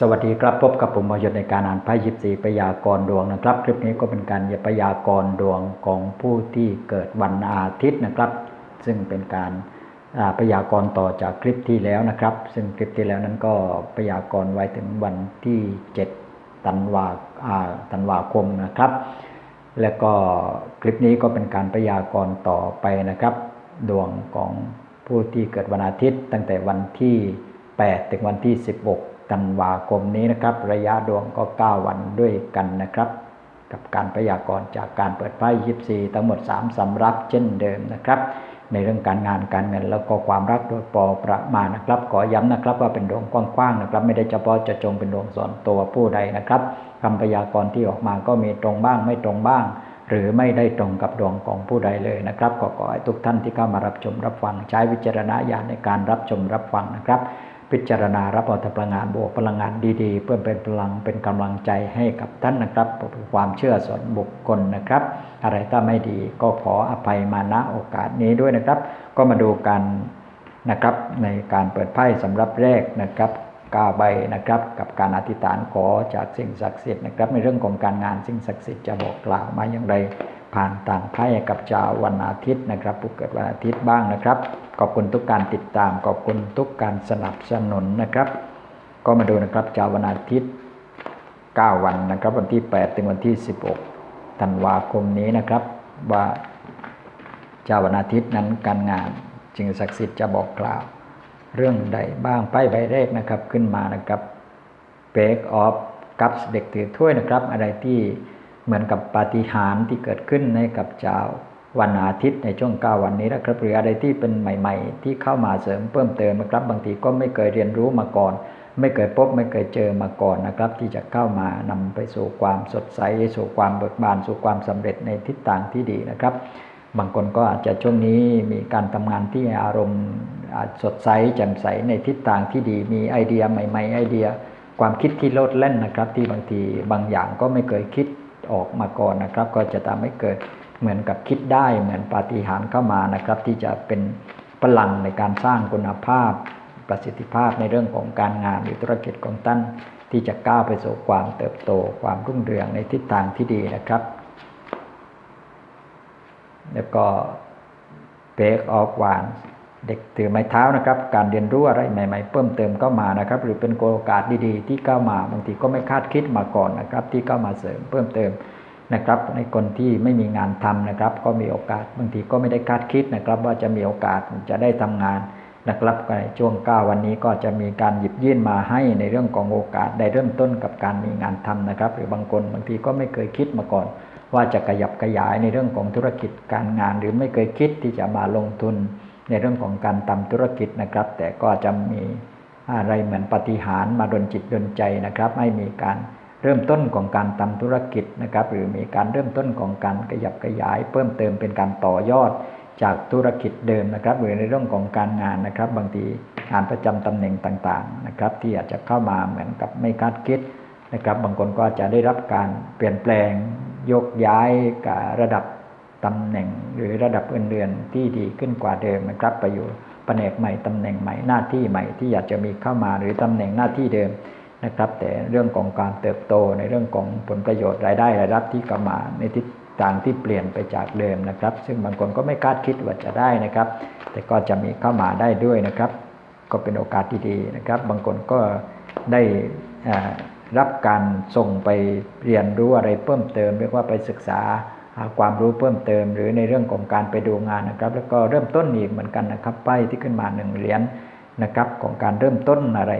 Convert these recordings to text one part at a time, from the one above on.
สวัสดีครับพบกับผมมายศในการอ่านไพ่ยิปซีพยากรดวงนะครับ คลิปนี้ก็เป็นการพยากรดวงของผู้ที่เกิดวันอาทิตย์นะครับ ซึ่งเป็นการอ่าพยากรต่อจากคลิปที่แล้วนะครับ ซึ่งคลิปที่แล้วนั้นก็พยากรไว้ถึงวันที่7ธันวาอ่าธันวาคมนะครับ แล้วก็คลิปนี้ก็เป็นการพยากรต่อไปนะครับ ดวงของผู้ที่เกิดวันอาทิตย์ ตั้งแต่วันที่ 8 ถึงวันที่ 16 ธันวาคมนี้นะครับ ระยะดวงก็ 9 วันด้วยกันนะครับ กับการพยากรณ์จากการเปิดไพ่ยิปซีทั้งหมด 3 สำรับเช่นเดิมนะครับ ในเรื่องการงานการเงินแล้วก็ความรักโดยปอประมาณนะครับ ขอย้ำนะครับว่าเป็นดวงกว้างๆนะครับ ไม่ได้เฉพาะจะจงเป็นดวงส่วนตัวผู้ใดนะครับคำพยากรณ์ที่ออกมาก็มีตรงบ้างไม่ตรงบ้างหรือไม่ได้ตรงกับดวงของผู้ใดเลยนะครับ ก็ขอให้ทุกท่านที่เข้ามารับชมรับฟังใช้วิจารณญาณในการรับชมรับฟังนะครับ พิจารณารับเอาแต่พลังงานบวกพลังงานดีๆ เพื่อเป็นพลังเป็นกำลังใจให้กับท่านนะครับความเชื่อส่วนบุคคลนะครับ อะไรถ้าไม่ดีก็ขออภัยมาณโอกาสนี้ด้วยนะครับ ก็มาดูกันนะครับในการเปิดไพ่สำหรับแรกนะครับกาใบนะครับกับการอธิษฐานขอจากสิ่งศักดิ์สิทธิ์นะครับในเรื่องของการงานสิ่งศักดิ์สิทธิ์จะบอกกล่าวมาอย่างไรผ่านต่างไพ่กับชาววันอาทิตย์นะครับผู้เกิดวันอาทิตย์บ้างนะครับ ขอบคุณทุกการติดตาม ขอบคุณทุกการสนับสนุนนะครับ ก็มาดูนะครับชาววันอาทิตย์ 9 วันนะครับ วันที่ 8 ถึงวันที่ 16 ธันวาคมนี้นะครับ ว่าชาววันอาทิตย์นั้นการงานจึงศักดิ์สิทธิ์จะบอกกล่าว เรื่องใดบ้างไพ่ใบแรกนะครับขึ้นมานะครับเบกออฟกับเด็กถือถ้วยนะครับ อะไรที่เหมือนกับปาฏิหาริย์ที่เกิดขึ้นในกับชา วันอาทิตย์ในช่วง 9 วันนี้นะครับหรืออะไรที่เป็นใหม่ ๆ ที่เข้ามาเสริมเพิ่มเติมนะครับบางทีก็ไม่เคยเรียนรู้มาก่อน ไม่เคยพบไม่เคยเจอมาก่อนนะครับ ที่จะเข้ามานำไปสู่ความสดใสสู่ความเบิกบานสู่ความสำเร็จในทิศทางที่ดีนะครับ บางคนก็อาจจะช่วงนี้มีการทำงานที่อารมณ์อาจสดใสแจ่มใสในทิศทางที่ดี มีไอเดียใหม่ ๆ ไอเดีย ความคิดที่โลดแล่นนะครับ ที่บางทีบางอย่างก็ไม่เคยคิดออกมาก่อนนะครับ ก็จะทำให้เกิด เหมือนกับคิดได้เหมือนปาฏิหาริย์เข้ามานะครับ ที่จะเป็นพลังในการสร้างคุณภาพ ประสิทธิภาพในเรื่องของการงานหรือธุรกิจของท่านที่จะก้าวไปสู่ความเติบโต ความรุ่งเรืองในทิศทางที่ดีนะครับ แล้วก็ Bake of one เด็กถือไม้เท้านะครับ การเรียนรู้อะไรใหม่ ๆ เพิ่มเติมเข้ามานะครับ หรือเป็นโอกาสดีๆ ที่เข้ามาบางทีก็ไม่คาดคิดมาก่อนนะครับ ที่เข้ามาเสริมเพิ่มเติม นะครับในคนที่ไม่มีงานทำนะครับ ก็มีโอกาสบางทีก็ไม่ได้คาดคิดนะครับ ว่าจะมีโอกาสจะได้ทำงานนะครับในช่วง 9 วันนี้ก็จะมีการหยิบยื่นมาให้ในเรื่องของโอกาสได้เริ่มต้นกับการมีงานทำนะครับ หรือบางคนบางทีก็ไม่เคยคิดมาก่อน ว่าจะขยับขยายในเรื่องของธุรกิจการงาน หรือไม่เคยคิดที่จะมาลงทุนในเรื่องของการทำธุรกิจนะครับ แต่ก็จะมีอะไรเหมือนปฏิหารมาดนจิตดนใจนะครับ ให้มีการ เริ่มต้นของการทำธุรกิจนะครับหรือมีการเริ่มต้นของการขยับขยาย เพิ่มเติมเป็นการต่อยอดจากธุรกิจเดิมนะครับ หรือในเรื่องของการงานนะครับ บางทีงานประจำตำแหน่งต่างๆนะครับ ที่อาจจะเข้ามาเหมือนกับไม่คาดคิดนะครับ บางคนก็จะได้รับการเปลี่ยนแปลงยกย้ายกับระดับตำแหน่ง หรือระดับเงินเดือนที่ดีขึ้นกว่าเดิมนะครับไปอยู่แผนกใหม่ตำแหน่งใหม่หน้าที่ใหม่ที่อยากจะมีเข้ามาหรือตำแหน่งหน้าที่เดิม นะครับ แต่เรื่องของการเติบโตในเรื่องของผลประโยชน์รายได้รายรับที่เข้ามาในทิศทางที่เปลี่ยนไปจากเดิมนะครับ ซึ่งบางคนก็ไม่คาดคิดว่าจะได้นะครับ แต่ก็จะมีเข้ามาได้ด้วยนะครับ ก็เป็นโอกาสที่ดีนะครับ บางคนก็ได้รับการส่งไปเรียนรู้อะไรเพิ่มเติม เรียกว่าไปศึกษาหาความรู้เพิ่มเติม หรือในเรื่องของการไปดูงานนะครับ แล้วก็เริ่มต้นอีกเหมือนกันนะครับป้ายที่ขึ้นมาหนึ่งเหรียญนะครับ ของการเริ่มต้นอะไร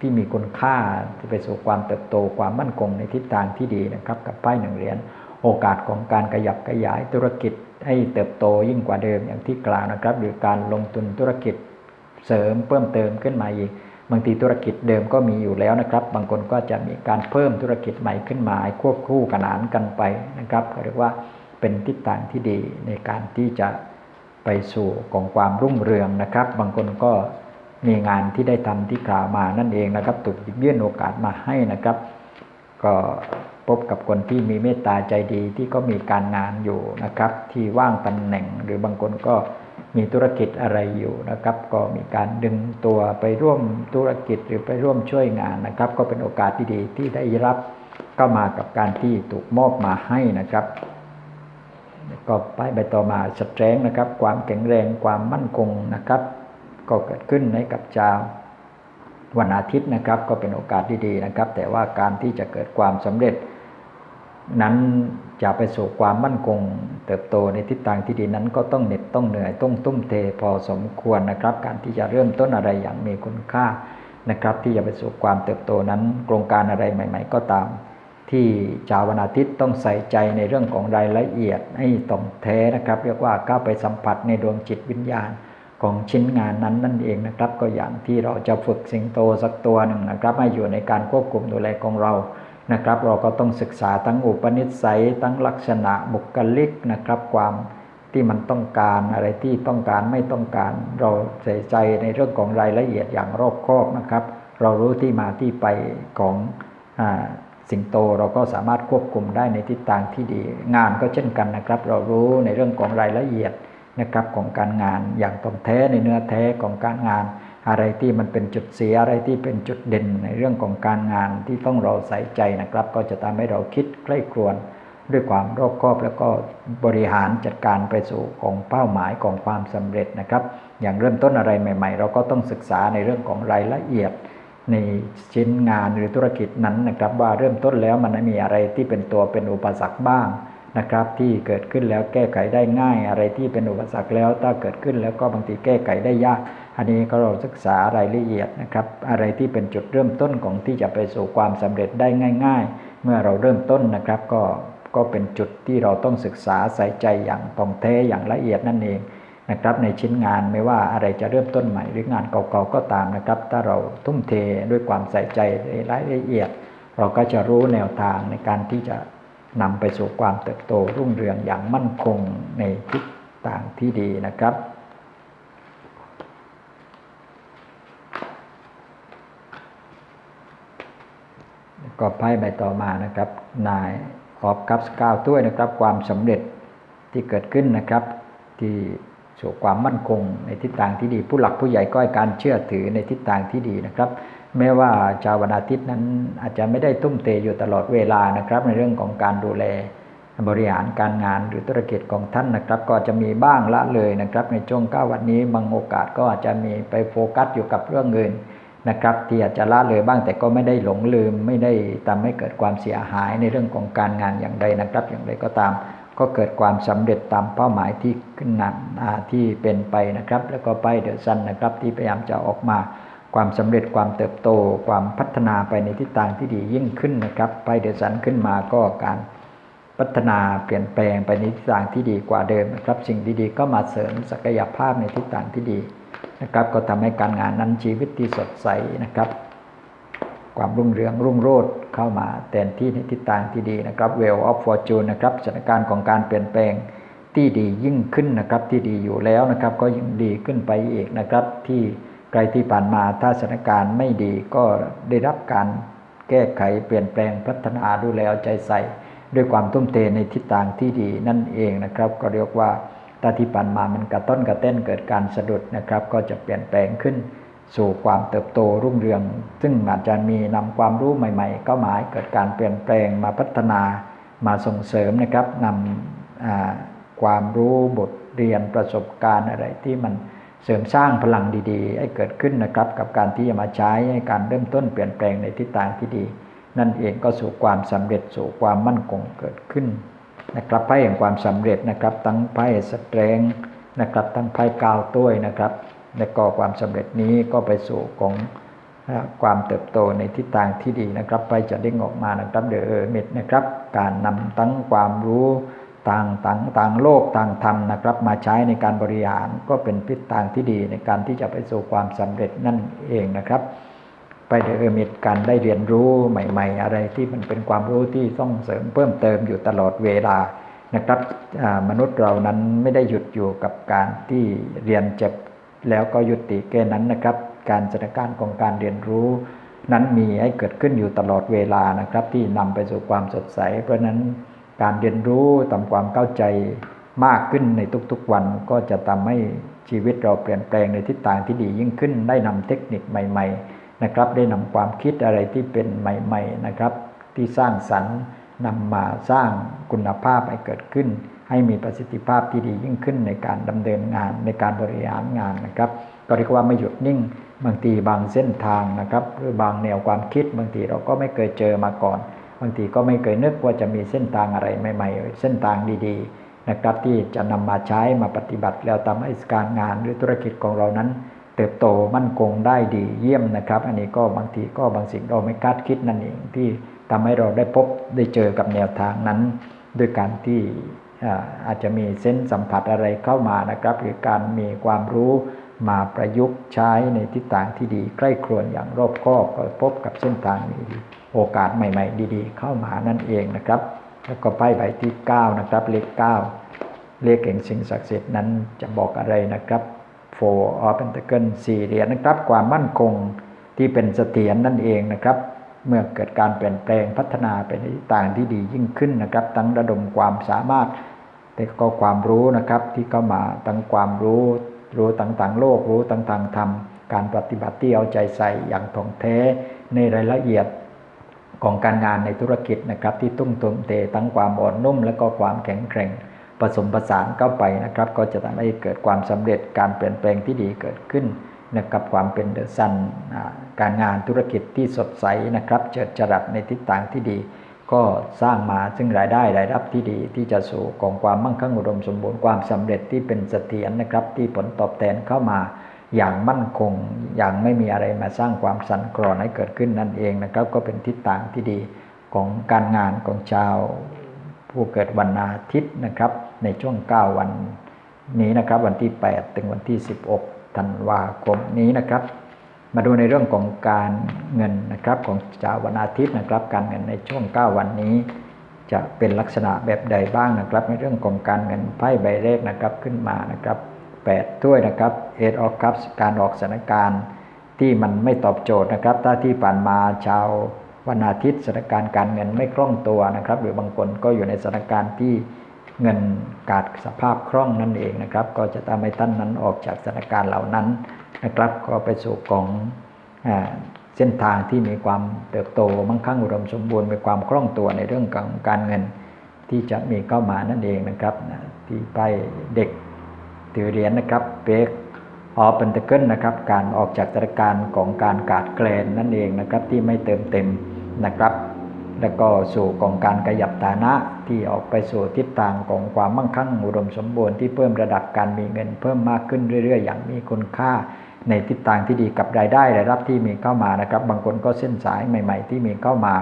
ที่มีคุณค่าที่ไปสู่ความเติบโตความมั่นคงในทิศทางที่ดีนะครับ กับป้ายหนึ่งเหรียญโอกาสของการขยับขยายธุรกิจให้เติบโตยิ่งกว่าเดิมอย่างที่กล่าวนะครับ หรือการลงทุนธุรกิจเสริมเพิ่มเติมขึ้นมาอีกบางทีธุรกิจเดิมก็มีอยู่แล้วนะครับ บางคนก็จะมีการเพิ่มธุรกิจใหม่ขึ้นมาควบคู่ขนานกันไปนะครับเรียกว่าเป็นทิศทางที่ดีในการที่จะไปสู่ของความรุ่งเรืองนะครับ บางคนก็ มีงานที่ได้ทำที่กล่าวมานั่นเองนะครับ ถูกหยิบยื่นโอกาสมาให้นะครับ ก็พบกับคนที่มีเมตตาใจดีที่ก็มีการงานอยู่นะครับ ที่ว่างตำแหน่งหรือบางคนก็มีธุรกิจอะไรอยู่นะครับ ก็มีการดึงตัวไปร่วมธุรกิจหรือไปร่วมช่วยงานนะครับ ก็เป็นโอกาสที่ดีที่ได้รับก็มากับการที่ถูกมอบมาให้นะครับ ก็ไปใบต่อมาสแตรงนะครับ ความแข็งแรงความมั่นคงนะครับ ก็เกิดขึ้นในกับชาววันอาทิตย์นะครับก็เป็นโอกาสดีๆนะครับ แต่ว่าการที่จะเกิดความสำเร็จ นั้นจะไปสู่ความมั่นคง เติบโตในทิศทางที่ดีนั้นก็ต้องเหน็ดต้องเหนื่อยต้องตุ้มเทพอสมควรนะครับ การที่จะเริ่มต้นอะไรอย่างมีคุณค่านะครับ ที่จะไปสู่ความเติบโตนั้น โครงการอะไรใหม่ ๆ ก็ตาม ที่ชาววันอาทิตย์ต้องใส่ใจในเรื่องของรายละเอียดให้ตรงแท้นะครับ เรียกว่าก้าวไปสัมผัสในดวงจิตวิญญาณ ของชิ้นงานนั้นนั่นเองนะครับ ก็อย่างที่เราจะฝึกสิงโตสักตัวหนึ่งนะครับให้อยู่ในการควบคุมดูแลของเรานะครับ เราก็ต้องศึกษาทั้งอุปนิสัยทั้งลักษณะบุคลิกนะครับ ความที่มันต้องการอะไรที่ต้องการไม่ต้องการ เราใส่ใจในเรื่องของรายละเอียดอย่างรอบคอบนะครับ เรารู้ที่มาที่ไปของอสิงโตเราก็สามารถควบคุมได้ในทิศทางที่ดี งานก็เช่นกันนะครับ เรารู้ในเรื่องของรายละเอียด นะครับของการงานอย่างตรงแท้ในเนื้อแท้ของการงาน อะไรที่มันเป็นจุดเสียอะไรที่เป็นจุดเด่นในเรื่องของการงานที่ต้องเราใส่ใจนะครับ ก็จะทำให้เราคิดใกล้ครวนด้วยความรอบคอบแล้วก็บริหารจัดการไปสู่ของเป้าหมายของความสำเร็จนะครับ อย่างเริ่มต้นอะไรใหม่ ๆ เราก็ต้องศึกษาในเรื่องของรายละเอียด ในชิ้นงานหรือธุรกิจนั้นนะครับ ว่าเริ่มต้นแล้วมันมีอะไรที่เป็นตัวเป็นอุปสรรคบ้าง นะครับ ที่เกิดขึ้นแล้วแก้ไขได้ง่าย อะไรที่เป็นอุปสรรคแล้วถ้าเกิดขึ้นแล้วก็บางทีแก้ไขได้ยาก อันนี้ก็เราศึกษารายละเอียดนะครับ อะไรที่เป็นจุดเริ่มต้นของที่จะไปสู่ความสำเร็จได้ง่าย ๆ เมื่อเราเริ่มต้นนะครับ ก็ก็เป็นจุดที่เราต้องศึกษาใส่ใจอย่างตรงแท้อย่างละเอียดนั่นเองนะครับในชิ้นงานไม่ว่าอะไรจะเริ่มต้นใหม่หรืองานเก่าๆก็ตามนะครับ ถ้าเราทุ่มเทด้วยความใส่ใจในรายละเอียด เราก็จะรู้แนวทางในการที่จะ นำไปสู่ความเติบโตรุ่งเรืองอย่างมั่นคงในทิศทางที่ดีนะครับ ก็ไพ่ใบต่อมานะครับ นายออบคัพสกาวด้วยนะครับ ความสำเร็จที่เกิดขึ้นนะครับ ที่สู่ความมั่นคงในทิศทางที่ดี ผู้หลักผู้ใหญ่ก็ให้การเชื่อถือในทิศทางที่ดีนะครับ แม้ว่าชาววันอาทิตย์นั้นอาจจะไม่ได้ตุ้มเตอยู่ตลอดเวลานะครับ ในเรื่องของการดูแลบริหารการงานหรือธุรกิจของท่านนะครับ ก็จะมีบ้างละเลยนะครับ ในช่วงเก้าวันนี้บางโอกาสก็อาจจะมีไปโฟกัสอยู่กับเรื่องเงินนะครับที่อาจจะละเลยบ้างแต่ก็ไม่ได้หลงลืม ไม่ได้ทำให้เกิดความเสียหายในเรื่องของการงานอย่างใดนะครับ อย่างไรก็ตาม ก็เกิดความสำเร็จตามเป้าหมายที่ขึ้นนำที่เป็นไปนะครับ แล้วก็ไปเดอะซันนะครับที่พยายามจะออกมา ความสำเร็จความเติบโต ความพัฒนาไปในทิศทางที่ดียิ่งขึ้นนะครับไปเดอะซันขึ้นมาก็การพัฒนาเปลี่ยนแปลงไปในทิศทางที่ดีกว่าเดิมนะครับ สิ่งดีๆ ก็มาเสริมศักยภาพในทิศทางที่ดีนะครับ ก็ทำให้การงานนั้นชีวิตที่สดใสนะครับ ความรุ่งเรืองรุ่งโรจน์เข้ามาแทนที่ในทิศทางที่ดีนะครับ well of fortune นะครับสถานการณ์ของการเปลี่ยนแปลงที่ดียิ่งขึ้นนะครับที่ดีอยู่แล้วนะครับ ก็ยิ่งดีขึ้นไปอีกนะครับที่ ไกลที่ผ่านมาถ้าสถานการณ์ไม่ดีก็ได้รับการแก้ไขเปลี่ยนแปลงพัฒนาดูแลเอาใจใส่ ด้วยความทุ่มเทในทิศทางที่ดีนั่นเองนะครับ ก็เรียกว่าถ้าที่ผ่านมามันกระต้นกระเต้นเกิดการสะดุดนะครับ ก็จะเปลี่ยนแปลงขึ้นสู่ความเติบโตรุ่งเรือง ซึ่งอาจจะมีนำความรู้ใหม่ๆเข้ามาให้เกิดการเปลี่ยนแปลงมาพัฒนามาส่งเสริมนะครับนำความรู้บทเรียนประสบการณ์อะไรที่มัน เสริมสร้างพลังดีๆ ให้เกิดขึ้นนะครับ กับการที่จะมาใช้ให้การเริ่มต้นเปลี่ยนแปลงในทิศทางที่ดี นั่นเองก็สู่ความสำเร็จสู่ความมั่นคงเกิดขึ้นนะครับไพ่แห่งความสำเร็จนะครับ ทั้งไพ่สเตรงนะครับทั้งไพ่กาวต้วยนะครับและก็ความสำเร็จนี้ก็ไปสู่ของความเติบโตในทิศทางที่ดีนะครับ ไปจะได้ออกมานะครับเดอเมิดนะครับ การนำทั้งความรู้ ต่างต่างต่างโลกต่างธรรมนะครับ มาใช้ในการบริหารก็เป็นทิศทางที่ดีในการที่จะไปสู่ความสำเร็จนั่นเองนะครับ ไปเดอมิดการได้เรียนรู้ใหม่ ๆ อะไรที่มันเป็นความรู้ที่ต้องเสริมเพิ่มเติมอยู่ตลอดเวลานะครับมนุษย์เรานั้นไม่ได้หยุดอยู่กับการที่เรียนจบแล้วก็ยุติแค่นั้นนะครับ การสถานการณ์ของการเรียนรู้นั้นมีให้เกิดขึ้นอยู่ตลอดเวลานะครับ ที่นำไปสู่ความสดใส เพราะนั้น การเรียนรู้ทำความเข้าใจมากขึ้นในทุกๆวัน ก็จะทำให้ชีวิตเราเปลี่ยนแปลงในทิศทางที่ดียิ่งขึ้น ได้นำเทคนิคใหม่ ๆ นะครับ ได้นำความคิดอะไรที่เป็นใหม่ ๆ นะครับ ที่สร้างสรรค์นำมาสร้างคุณภาพให้เกิดขึ้น ให้มีประสิทธิภาพที่ดียิ่งขึ้นในการดำเนินงานในการบริหารงานนะครับ ก็เรียกว่าไม่หยุดนิ่ง บางทีบางเส้นทางนะครับ หรือบางแนวความคิดบางทีเราก็ไม่เคยเจอมาก่อนางทีก็ไม่เคยนึกว่าจะมีเส้นทางอะไรใหม่ ๆ เส้นทางดีๆ นะครับที่จะนำมาใช้มาปฏิบัติแล้วทำให้การงานหรือธุรกิจของเรานั้น เติบโตมั่นคงได้ดีเยี่ยมนะครับ อันนี้ก็บางทีก็บางสิ่งเราไม่คาดคิดนั่นเองที่ทำให้เราได้พบได้เจอกับแนวทางนั้น ด้วยการที่อาจจะมีเส้นสัมผัสอะไรเข้ามานะครับ หรือการมีความรู้มาประยุกต์ใช้ในทิศทางที่ดีใกล้ครวนอย่างรอบคอบก็พบกับเส้นทางดี โอกาสใหม่ๆ ดีๆ เข้ามานั่นเองนะครับ แล้วก็ไพ่ใบที่ 9 นะครับ เลข 9 เลขแห่งสิ่งศักดิ์สิทธิ์นั้นจะบอกอะไรนะครับ Four of Pentacles สี่เหรียญนะครับ ความมั่นคงที่เป็นเสถียรนั่นเองนะครับ เมื่อเกิดการเปลี่ยนแปลงพัฒนาไปในทิศทางที่ดียิ่งขึ้นนะครับ ทั้งระดมความสามารถแต่ก็ความรู้นะครับที่เข้ามาทั้งความรู้รู้ต่างๆ โลกรู้ต่างๆธรรมการปฏิบัติที่เอาใจใส่อย่างถ่องแท้ในรายละเอียด ของการงานในธุรกิจนะครับที่ตุ้มตุ้มเตทั้งความอ่อนนุ่ม และก็ความแข็งแกร่งผสมผสานเข้าไปนะครับ ก็จะทำให้เกิดความสำเร็จการเปลี่ยนแปลงที่ดีเกิดขึ้นนะครับความเป็นเดอะซันการงานธุรกิจที่สดใสนะครับเจิดจรัสในทิศทางที่ดี ก็สร้างมาซึ่งรายได้รายรับที่ดีที่จะสู่ของความมั่งคั่งอุดมสมบูรณ์ความสำเร็จที่เป็นเสถียรนะครับที่ผลตอบแทนเข้ามา อย่างมั่นคง อย่างไม่มีอะไรมาสร้างความสั่นคลอนให้เกิดขึ้นนั่นเองนะครับ ก็เป็นทิศทางที่ดีของการงานของชาว ผู้เกิดวันอาทิตย์นะครับ ในช่วง 9 วันนี้นะครับ วันที่ 8 ถึงวันที่ 16ธันวาคมนี้นะครับ มาดูในเรื่องของการเงินนะครับของชาววันอาทิตย์นะครับ การเงินในช่วง 9 วันนี้ จะเป็นลักษณะแบบใดบ้างนะครับ ในเรื่องของการเงินไพ่ใบเลขนะครับขึ้นมานะครับ 8ถ้วยนะครับเอทออฟคัพการออกสถานการณ์ที่มันไม่ตอบโจทย์นะครับ ถ้าที่ผ่านมาชาววันอาทิตย์สถานการณ์การเงินไม่คล่องตัวนะครับ หรือบางคนก็อยู่ในสถานการณ์ที่เงินขาดสภาพคล่องนั่นเองนะครับ ก็จะทำให้ท่านนั้นออกจากสถานการณ์เหล่านั้นนะครับ ก็ไปสู่ของเส้นทางที่มีความเติบโตมั่งคั่งอุดมสมบูรณ์มีความคล่องตัวในเรื่องของการเงินที่จะมีเข้ามานั่นเองนะครับที่ไปเด็ก ถือเหรียญนะครับเบกออฟเป็นตะเกิลนะครับการออกจากสถานการณ์ของการกาดแกลนนั่นเองนะครับที่ไม่เติมเต็มนะครับ แล้วก็สู่ของการขยับฐานะที่ออกไปสู่ทิศทางของความมั่งคั่งอุดมสมบูรณ์ที่เพิ่มระดับการมีเงินเพิ่มมากขึ้นเรื่อย ๆ อย่างมีคุณค่าในทิศทางที่ดีกับรายได้รายรับที่มีเข้ามานะครับ บางคนก็เส้นสายใหม่ ๆ ที่มีเข้ามา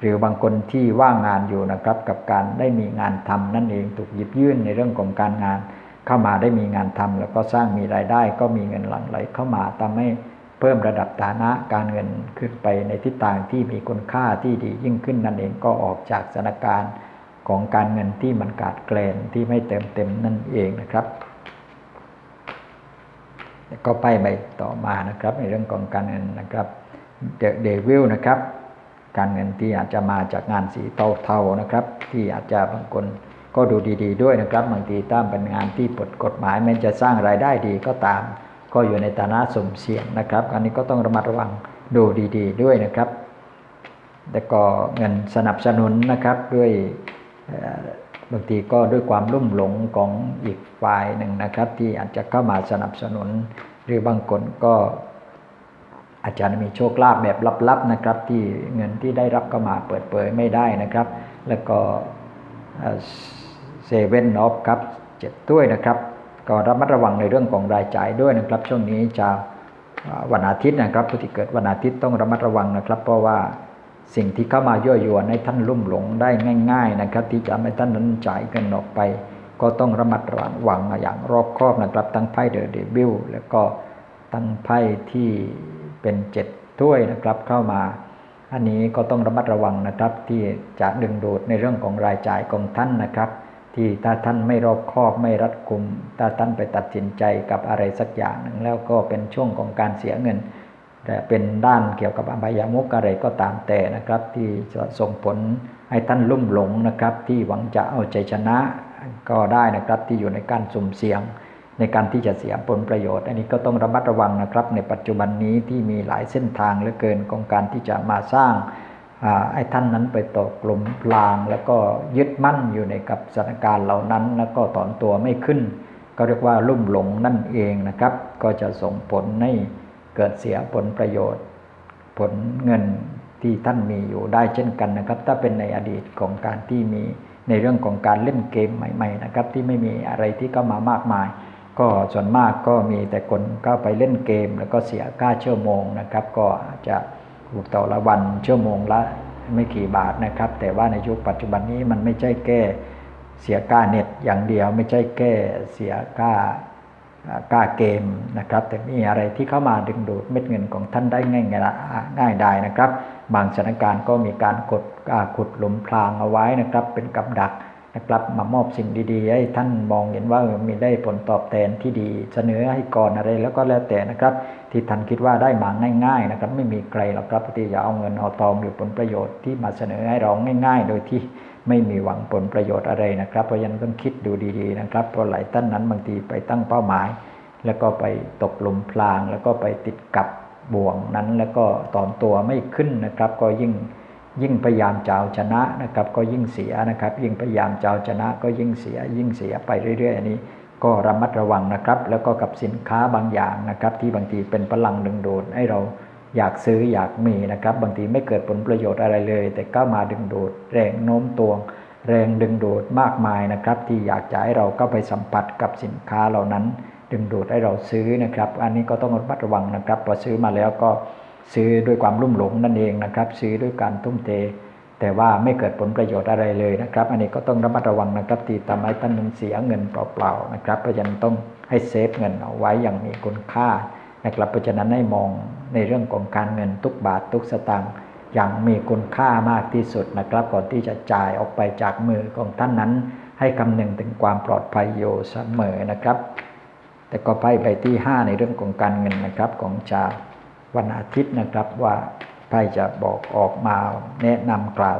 หรือบางคนที่ว่างงานอยู่นะครับกับการได้มีงานทำนั่นเองถูกหยิบยื่นในเรื่องของการงาน เข้ามาได้มีงานทำแล้วก็สร้างมีรายได้ก็มีเงินหลั่งไหลเข้ามาทำให้เพิ่มระดับฐานะการเงินขึ้นไปในทิศทางที่มีคุณค่าที่ดียิ่งขึ้นนั่นเองก็ออกจากสถานการณ์ของการเงินที่มันขาดแคลนที่ไม่เต็มเต็มนั่นเองนะครับก็ไปไปต่อมานะครับ ในเรื่องของการเงินนะครับเดวิลนะครับ การเงินที่อาจจะมาจากงานสีเทาๆนะครับ ที่อาจจะบางคน ก็ดูดีๆด้วยนะครับบางทีถ้าเป็นงานที่ปดกฎหมายแม้จะสร้างรายได้ดีก็ตาม ก็อยู่ในฐานะสมเสี่ยงนะครับ อันนี้ก็ต้องระมัดระวังดูดีๆด้วยนะครับแต่ก็เงินสนับสนุนนะครับด้วยบางทีก็ด้วยความรุ่มหลงของอีกฝ่ายหนึ่งนะครับ ที่อาจจะเข้ามาสนับสนุน หรือบางคนก็อาจารย์มีโชคลาภแบบลับๆนะครับ ที่เงินที่ได้รับก็มาเปิดเผยไม่ได้นะครับ แล้วก็ เซเว่นออฟครับเจ็ดถ้วยนะครับ ก็ระมัดระวังในเรื่องของรายจ่ายด้วยนะครับ ช่วงนี้จะวันอาทิตย์นะครับผู้ที่เกิดวันอาทิตย์ต้องระมัดระวังนะครับ เพราะว่าสิ่งที่เข้ามาย่อยยวนให้ท่านลุ่มหลงได้ง่าย ๆนะครับ ที่จะให้ท่านนั้นจ่ายเงินออกไป ก็ต้องระมัดระวังอย่างรอบคอบนะครับตั้งไพ่เดอะเดบิวแล้วก็ตั้งไพ่ที่เป็นเจ็ดถ้วยนะครับเข้ามาอันนี้ก็ต้องระมัดระวังนะครับที่จะดึงดูดในเรื่องของรายจ่ายของท่านนะครับ ที่ถ้าท่านไม่รอบคอบไม่รัดกุม ถ้าท่านไปตัดสินใจกับอะไรสักอย่างหนึ่งแล้วก็เป็นช่วงของการเสียเงินแต่เป็นด้านเกี่ยวกับอบายามุกอะไรก็ตามแต่นะครับ ที่จะส่งผลให้ท่านลุ่มหลงนะครับ ที่หวังจะเอาใจชนะก็ได้นะครับที่อยู่ในการสุ่มเสี่ยง ในการที่จะเสียผลประโยชน์ อันนี้ก็ต้องระมัดระวังนะครับ ในปัจจุบันนี้ที่มีหลายเส้นทางเหลือเกินของการที่จะมาสร้าง ไอ้ท่านนั้นไปตกหลุมพราง แล้วก็ยึดมั่นอยู่ในกับสถานการณ์เหล่านั้น แล้วก็ถอนตัวไม่ขึ้น ก็เรียกว่าลุ่มหลงนั่นเองนะครับ ก็จะส่งผลให้เกิดเสียผลประโยชน์ ผลเงินที่ท่านมีอยู่ได้เช่นกันนะครับ ถ้าเป็นในอดีตของการที่มีในเรื่องของการเล่นเกมใหม่ๆนะครับ ที่ไม่มีอะไรที่เข้ามามากมาย ก็ส่วนมากก็มีแต่คนก็ไปเล่นเกม แล้วก็เสียค่าชั่วโมงนะครับ ก็อาจจะ ถูกต่อละวันชั่วโมงละไม่กี่บาทนะครับ แต่ว่าในยุคปัจจุบันนี้มันไม่ใช่แก้เสียค่าเน็ตอย่างเดียวไม่ใช่แก้เสียค่าอ่ากล้าเกมนะครับ แต่มีอะไรที่เข้ามาดึงดูดเม็ดเงินของท่านได้ง่ายๆง่ายได้นะครับ บางสถานการณ์ก็มีการกดขุดหลุมพรางเอาไว้นะครับ เป็นกับดัก นะครับมามอบสิ่งดีๆ ให้ท่านมองเห็นว่ามีได้ผลตอบแทนที่ดี เสนอให้ก่อนอะไรแล้วก็แล้วแต่นะครับ ที่ท่านคิดว่าได้มาง่าย ๆ นะครับ ไม่มีใครหรอกครับที่จะเอาเงินเอาทองหรือผลประโยชน์ที่มาเสนอให้เราง่าย ๆ โดยที่ไม่มีหวังผลประโยชน์อะไรนะครับ เพราะฉะนั้นต้องคิดดูดีๆนะครับ เพราะหลายท่านนั้นบางทีไปตั้งเป้าหมาย แล้วก็ไปตกหลุมพราง แล้วก็ไปติดกับบ่วงนั้น แล้วก็ตอนตัวไม่ขึ้นนะครับ ก็ยิ่ง ยิ่งพยายามจะเอาชนะนะครับ ก็ยิ่งเสียนะครับ ยิ่งพยายามจะเอาชนะ ก็ยิ่งเสีย ยิ่งเสียไปเรื่อยๆอันนี้ ก็ระมัดระวังนะครับ แล้วก็กับสินค้าบางอย่างนะครับ ที่บางทีเป็นพลังดึงดูดให้เราอยากซื้ออยากมีนะครับ บางทีไม่เกิดผลประโยชน์อะไรเลย แต่ก็มาดึงดูดแรงโน้มตัวง แรงดึงดูดมากมายนะครับ ที่อยากจะให้เราเข้าไปสัมผัสกับสินค้าเหล่านั้น ดึงดูดให้เราซื้อนะครับ อันนี้ก็ต้องระมัดระวังนะครับพอซื้อมาแล้วก็ ซื้อด้วยความรุ่มหลงนั่นเองนะครับ ซื้อด้วยการทุ่มเท แต่ว่าไม่เกิดผลประโยชน์อะไรเลยนะครับ อันนี้ก็ต้องระมัดระวังนะครับที่ทำให้ท่านเสียเงินเปล่าๆนะครับ เพราะฉะนั้นต้องให้เซฟเงินเอาไว้อย่างมีคุณค่านะครับเพราะฉะนั้นให้มองในเรื่องของการเงินทุกบาททุกสตางค์อย่างมีคุณค่ามากที่สุดนะครับ ก่อนที่จะจ่ายออกไปจากมือของท่านนั้น ให้คำนึงถึงความปลอดภัยอยู่เสมอนะครับ แต่ก็ไพ่ใบที่ 5 ในเรื่องของการเงินนะครับของชา วันอาทิตย์นะครับว่าไพ่จะบอกออกมาแนะนำกล่าว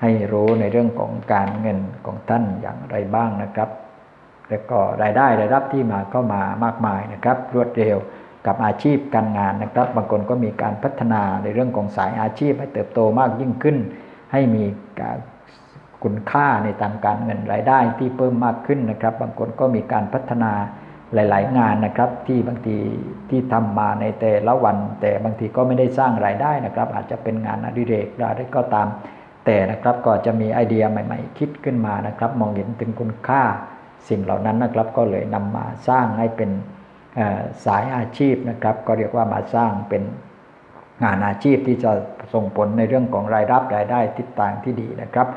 ให้รู้ในเรื่องของการเงินของท่านอย่างไรบ้างนะครับ แล้วก็รายได้รายรับที่มาก็มามากมายนะครับ รวดเร็วกับอาชีพการงานนะครับ บางคนก็มีการพัฒนาในเรื่องของสายอาชีพให้เติบโตมากยิ่งขึ้น ให้มีคุณค่าในทางการเงินรายได้ที่เพิ่มมากขึ้นนะครับ บางคนก็มีการพัฒนา หลาย ๆ งานนะครับที่บางทีที่ทำมาในแต่ละวัน แต่บางทีก็ไม่ได้สร้างรายได้นะครับ อาจจะเป็นงานอดิเรกอะไรก็ตาม แต่นะครับก็จะมีไอเดียใหม่ ๆ คิดขึ้นมานะครับ มองเห็นถึงคุณค่าสิ่งเหล่านั้นนะครับ ก็เลยนำมาสร้างให้เป็นสายอาชีพนะครับ ก็เรียกว่ามาสร้างเป็นงานอาชีพที่จะส่งผลในเรื่องของรายรับรายได้ทิศทางที่ดีนะครับ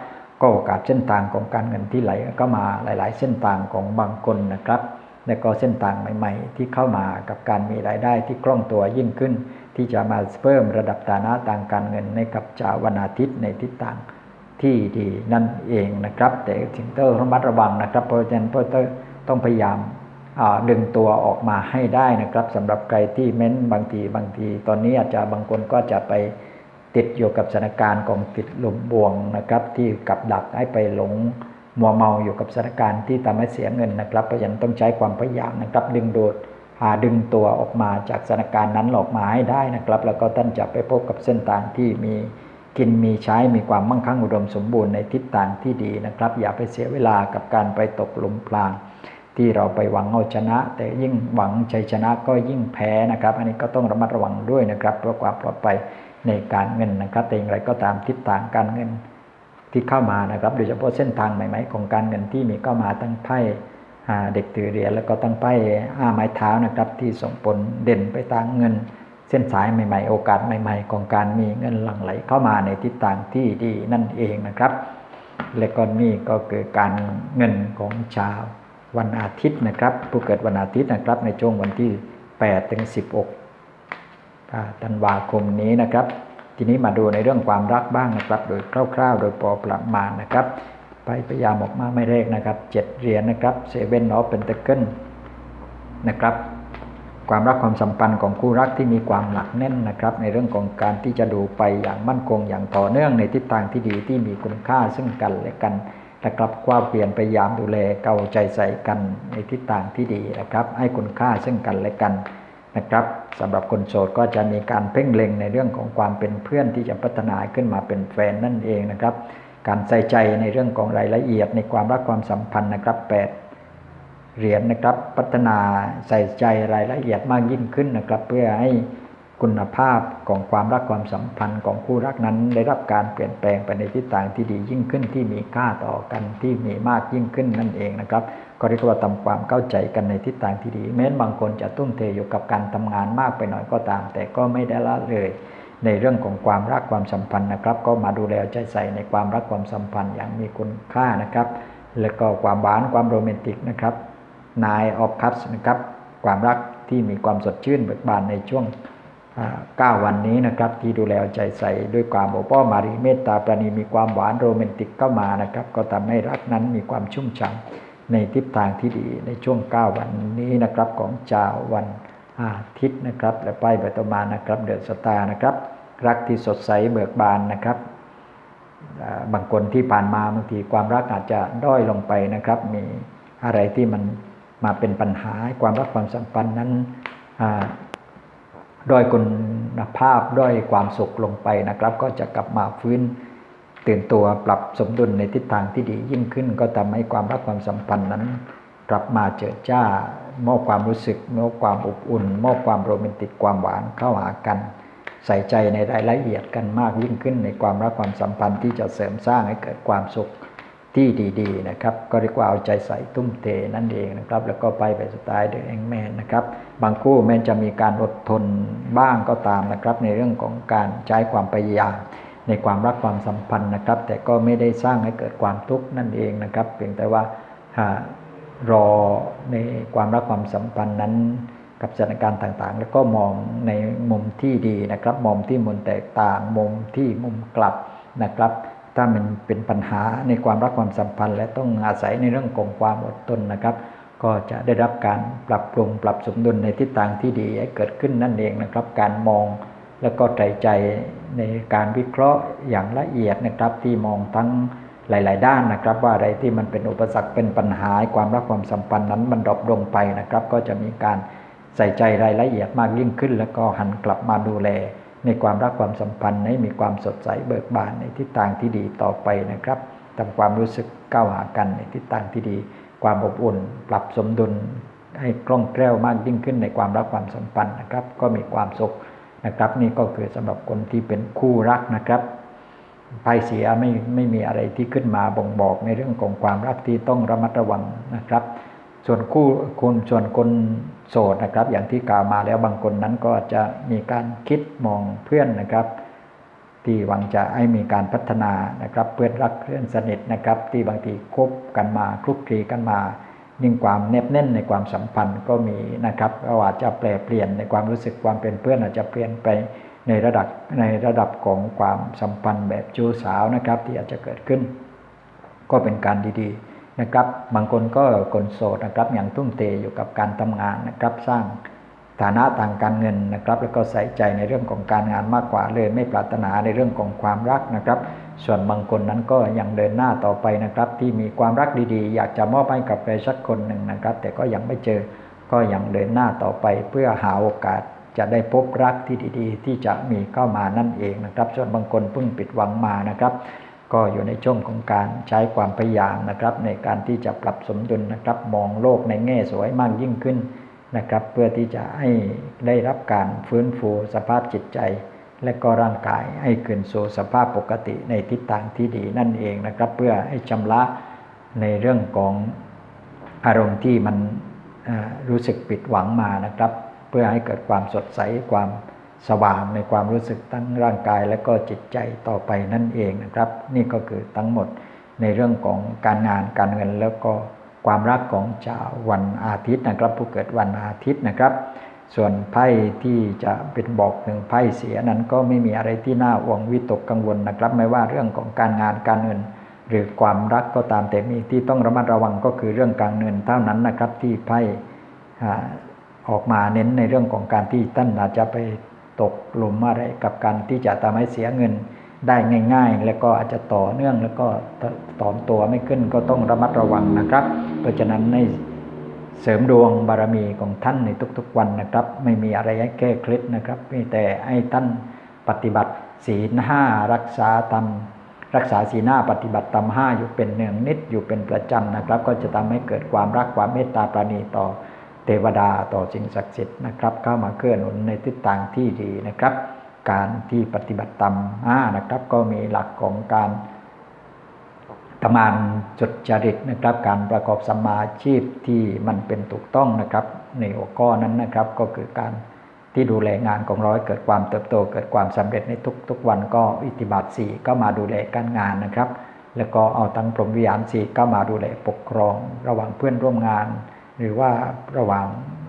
ก็โอกาสเส้นทางของการเงินที่ไหลก็มาหลาย ๆ เส้นทางของบางคนนะครับ และก็เส้นทางใหม่ ๆ ที่เข้ามากับการมีรายได้ที่คล่องตัวยิ่งขึ้น ที่จะมาเพิ่มระดับฐานะทางการเงินในกับชาววันอาทิตย์ในทิศทางที่ดีนั่นเองนะครับ แต่ถึงต้องระมัดระวังนะครับเพราะฉะนั้นเพื่อต้องพยายามดึงตัวออกมาให้ได้นะครับสำหรับใครที่เม้นบางทีบางที ตอนนี้อาจจะบางคนก็จะไปติดอยู่กับสถานการณ์ของติดหลุมบ่วงนะครับ ที่กับดักให้ไปหลง มัวเมาอยู่กับสถานการณ์ที่ทำให้เสียเงินนะครับเพราะฉะนั้นต้องใช้ความพยายามนะครับดึงดูดหาดึงตัวออกมาจากสถานการณ์นั้นออกมาให้ได้นะครับ แล้วก็ท่านจะไปพบกับเส้นทางที่มีกินมีใช้มีความมั่งคั่งอุดมสมบูรณ์ในทิศทางที่ดีนะครับ อย่าไปเสียเวลากับการไปตกหลุมพราง ที่เราไปหวังเอาชนะ แต่ยิ่งหวังชัยชนะก็ยิ่งแพ้นะครับ อันนี้ก็ต้องระมัดระวังด้วยนะครับเพื่อความปลอดภัยในการเงินนะครับแต่อย่างไรก็ตามทิศทางการเงิน ที่เข้ามานะครับ โดยเฉพาะเส้นทางใหม่ ๆ ของการเงินที่มีเข้ามาตั้งไพ่เด็กถือเรียญแล้วก็ตั้งไพ่ห้าไม้เท้านะครับ ที่ส่งผลเด่นไปทางเงิน เส้นสายใหม่ ๆ โอกาสใหม่ ๆ ของการมีเงินหลั่งไหลเข้ามาในทิศทางที่ดีนั่นเองนะครับ และก็นี่ก็คือการเงินของชาววันอาทิตย์นะครับ ผู้เกิดวันอาทิตย์นะครับ ในช่วงวันที่8ถึง16อ่าธันวาคมนี้นะครับ ทีนี้มาดูในเรื่องความรักบ้างนะครับ โดยคร่าวๆ โดยพอประมาณนะครับไปพยายามออกมาไม่เลขนะครับเจ็ดเหรียญนะครับเซเว่นออฟเป็นตะเกิลนะครับ ความรักความสัมพันธ์ของคู่รักที่มีความหนักแน่นนะครับ ในเรื่องของการที่จะดูไปอย่างมั่นคงอย่างต่อเนื่องในทิศทางที่ดีที่มีคุณค่าซึ่งกันและกันนะครับความเปลี่ยนพยายามดูแลเกาใจใส่กันในทิศทางที่ดีนะครับ ให้คุณค่าซึ่งกันและกัน นะครับสำหรับคนโสดก็จะมีการเพ่งเล็งในเรื่องของความเป็นเพื่อนที่จะพัฒนาขึ้นมาเป็นแฟนนั่นเองนะครับ การใส่ใจในเรื่องของรายละเอียดในความรักความสัมพันธ์นะครับแปดเหรียญนะครับพัฒนาใส่ใจรายละเอียดมากยิ่งขึ้นนะครับ เพื่อให้คุณภาพของความรักความสัมพันธ์ของคู่รักนั้น ได้รับการเปลี่ยนแปลงไปในทิศทางที่ดียิ่งขึ้นที่มีค่าต่อกันที่มีมากยิ่งขึ้นนั่นเองนะครับ ก็เรียกว่าทำความเข้าใจกันในทิศทางที่ดี แม้บางคนจะตุ้มเทอยู่กับการทำงานมากไปหน่อยก็ตาม แต่ก็ไม่ได้ละเลย ในเรื่องของความรักความสัมพันธ์นะครับ ก็มาดูแลใจใส่ในความรักความสัมพันธ์อย่างมีคุณค่านะครับ แล้วก็ความหวานความโรแมนติกนะครับนายออฟคัสนะครับความรักที่มีความสดชื่นเบิกบานในช่วง9 วันนี้นะครับ ที่ดูแลใจใส่ด้วยความโอป้อมารีเมตตาปราณีมีความหวานโรแมนติกเข้ามานะครับ ก็ทำให้รักนั้นมีความชุ่มฉ่ำ ในทิศทางที่ดีในช่วง 9 วันนี้นะครับของจาวันอาทิตย์นะครับ และไปไปต่อมานะครับ เดือนสตานะครับ รักที่สดใสเบิกบานนะครับบางคนที่ผ่านมาบางทีความรักอาจจะด้อยลงไปนะครับ มีอะไรที่มันมาเป็นปัญหาความรักความสัมพันธ์นั้นด้อยคุณภาพด้อยความสุขลงไปนะครับ ก็จะกลับมาฟื้น ตื่นตัวปรับสมดุลในทิศทางที่ดียิ่งขึ้น ก็ทำให้ความรักความสัมพันธ์นั้นกลับมาเจอจ้ามอบความรู้สึกมอบความอบอุ่นมอบความโรแมนติกความหวานเข้าหากัน ใส่ใจในรายละเอียดกันมากยิ่งขึ้นในความรักความสัมพันธ์ที่จะเสริมสร้างให้เกิดความสุขที่ดีๆนะครับก็เรียกว่าเอาใจใส่ตุ้มเทนั่นเองนะครับ แล้วก็ไปแบบสไตล์เดอะแองแมนนะครับบางคู่แม้จะมีการอดทนบ้างก็ตามนะครับ ในเรื่องของการใช้ความพยายาม ในความรักความสัมพันธ์นะครับ แต่ก็ไม่ได้สร้างให้เกิดความทุกข์นั่นเองนะครับ เพียงแต่ว่ารอในความรักความสัมพันธ์นั้นกับสถานการณ์ต่างๆ แล้วก็มองในมุมที่ดีนะครับมองที่มุมแตกต่างมุมที่มุมกลับนะครับ ถ้ามันเป็นปัญหาในความรักความสัมพันธ์ และต้องอาศัยในเรื่องของความอดทนนะครับก็จะได้รับการปรับปรุงปรับสมดุลในทิศทางที่ดีให้เกิดขึ้นนั่นเองนะครับ การมอง แล้วก็ใจใจในการวิเคราะห์อย่างละเอียดนะครับ ที่มองทั้งหลาย ๆ ด้านนะครับ ว่าอะไรที่มันเป็นอุปสรรคเป็นปัญหาความรักความสัมพันธ์นั้นมันดรอปลงไปนะครับ ก็จะมีการใส่ใจรายละเอียดมากยิ่งขึ้น แล้วก็หันกลับมาดูแล ในความรักความสัมพันธ์ให้มีความสดใสเบิกบานในทิศทางที่ดีต่อไปนะครับทำความรู้สึกก้าวหากันในทิศทางที่ดี ความอบอุ่น ปรับสมดุลให้คล่องแคล่วมากยิ่งขึ้นในความรักความสัมพันธ์นะครับ ก็มีความสุข นะครับ นี่ก็คือสำหรับคนที่เป็นคู่รักนะครับภัยเสียไม่ไม่มีอะไรที่ขึ้นมาบ่งบอกในเรื่องของความรักที่ต้องระมัดระวังนะครับ ส่วนคู่คุณส่วนคนโสดนะครับ อย่างที่กล่าวมาแล้วบางคนนั้นก็จะมีการคิดมองเพื่อนนะครับ ที่หวังจะให้มีการพัฒนานะครับ เพื่อนรักเพื่อนสนิทนะครับ ที่บางทีคบกันมาคลุกคลีกันมา ยิ่งความแนบแน่นในความสัมพันธ์ก็มีนะครับก็อาจจะแปลเปลี่ยนในความรู้สึกความเป็นเพื่อนอาจจะเปลี่ยนไปในระดับในระดับของความสัมพันธ์แบบจูสาวนะครับที่อาจจะเกิดขึ้น ก็เป็นการดีๆนะครับ บางคนก็คนโสดนะครับอย่างทุ่มเทอยู่กับการทำงานนะครับสร้างฐานะทางการเงินนะครับ แล้วก็ใส่ใจในเรื่องของการงานมากกว่าเลย ไม่ปรารถนาในเรื่องของความรักนะครับ ส่วนบางคนนั้นก็ยังเดินหน้าต่อไปนะครับ ที่มีความรักดีๆ อยากจะมอบให้กับใครสักคนหนึ่งนะครับ แต่ก็ยังไม่เจอก็ยังเดินหน้าต่อไปเพื่อหาโอกาสจะได้พบรักที่ดีๆ ที่จะมีเข้ามานั่นเองนะครับ ส่วนบางคนเพิ่งปิดหวังมานะครับ ก็อยู่ในช่วงของการใช้ความพยายามนะครับ ในการที่จะปรับสมดุลนะครับ มองโลกในแง่สวยมากยิ่งขึ้นนะครับ เพื่อที่จะให้ได้รับการฟื้นฟูสภาพจิตใจ และก็ร่างกายให้คืนสู่สภาพปกติในทิศทางที่ดีนั่นเองนะครับ เพื่อให้ชำระในเรื่องของอารมณ์ที่มันรู้สึกปิดหวังมานะครับ เพื่อให้เกิดความสดใสความสว่างในความรู้สึกทั้งร่างกายและก็จิตใจต่อไปนั่นเองนะครับ นี่ก็คือทั้งหมดในเรื่องของการงานการเงินแล้วก็ความรักของชาววันอาทิตย์นะครับ ผู้เกิดวันอาทิตย์นะครับ ส่วนไพ่ที่จะเป็นบอกถึงไพ่เสียนั้นก็ไม่มีอะไรที่น่าหวงวิตกกังวลนะครับ ไม่ว่าเรื่องของการงานการเงิน หรือความรักก็ตามแต่มีที่ต้องระมัดระวังก็คือเรื่องการเงินเท่านั้นนะครับ ที่ไพ่ออกมาเน้นในเรื่องของการที่ท่านอาจจะไปตกหลุมอะไรกับการที่จะทำให้เสียเงินได้ง่าย ๆ แล้วก็อาจจะต่อเนื่องแล้วก็ตอตัวไม่ขึ้นก็ต้องระมัดระวังนะครับ เพราะฉะนั้นใน เสริมดวงบารมีของท่านในทุกๆวันนะครับ ไม่มีอะไรให้แก้เคล็ดนะครับมีแต่ให้ท่านปฏิบัติศีลห้ารักษาตามรักษาศีลห้าปฏิบัติตามห้าอยู่เป็นเนืองนิดอยู่เป็นประจำนะครับ ก็จะทำให้เกิดความรักความเมตตาปราณีต่อเทวดาต่อสิ่งศักดิ์สิทธิ์นะครับเข้ามาเคลื่อนหนุนในทิศทางที่ดีนะครับ การที่ปฏิบัติตามห้านะครับ ก็มีหลักของการ ทำงานจดจริตนะครับ การประกอบสมาชีพที่มันเป็นถูกต้องนะครับ ในหัวข้อนั้นนะครับ ก็คือการที่ดูแลงานของราให้เกิดความเติบโต เกิดความสำเร็จในทุกๆวันก็อิทธิบาทสี่ก็มาดูแลการงานนะครับ แล้วก็เอาทั้งพรหมวิหารสี่ก็มาดูแลปกครอง ระหว่างเพื่อนร่วมงาน หรือว่าระหว่าง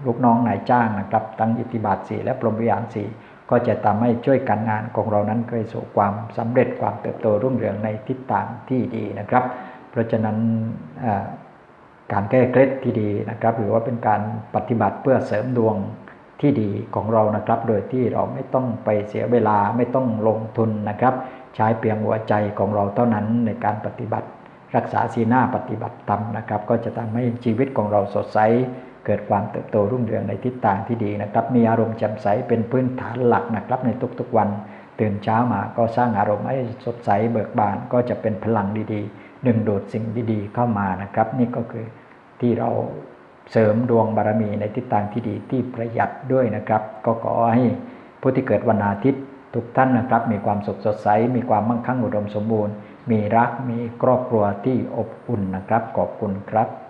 ลูกน้องนายจ้างนะครับทั้งอิทธิบาทสี่และพรหมวิหารสี่ ก็จะทำให้ช่วยการงานของเรานั้นไปสู่ความสำเร็จความเติบโตรุ่งเรืองในทิศทางที่ดีนะครับ เพราะฉะนั้นการแก้เคล็ดที่ดีนะครับ หรือว่าเป็นการปฏิบัติเพื่อเสริมดวงที่ดีของเรานะครับ โดยที่เราไม่ต้องไปเสียเวลาไม่ต้องลงทุนนะครับ ใช้เพียงหัวใจของเราเท่านั้นในการปฏิบัติ รักษาสีหน้าปฏิบัติธรรมนะครับ ก็จะทำให้ชีวิตของเราสดใส เกิดความเติบโตรุ่งเรืองในทิศทางที่ดีนะครับ มีอารมณ์แจ่มใสเป็นพื้นฐานหลักนะครับ ในทุกๆวัน ตื่นเช้ามาก็สร้างอารมณ์ให้สดใสเบิกบานก็จะเป็นพลังดีๆ ดึงดูดสิ่งดีๆเข้ามานะครับ นี่ก็คือที่เราเสริมดวงบารมีในทิศทางที่ดีที่ประหยัดด้วยนะครับ ก็ขอให้ผู้ที่เกิดวันอาทิตย์ทุกท่านนะครับ มีความสุขสดใส มีความมั่งคั่งอุดมสมบูรณ์ มีรักมีครอบครัวที่อบอุ่นนะครับ ขอบคุณครับ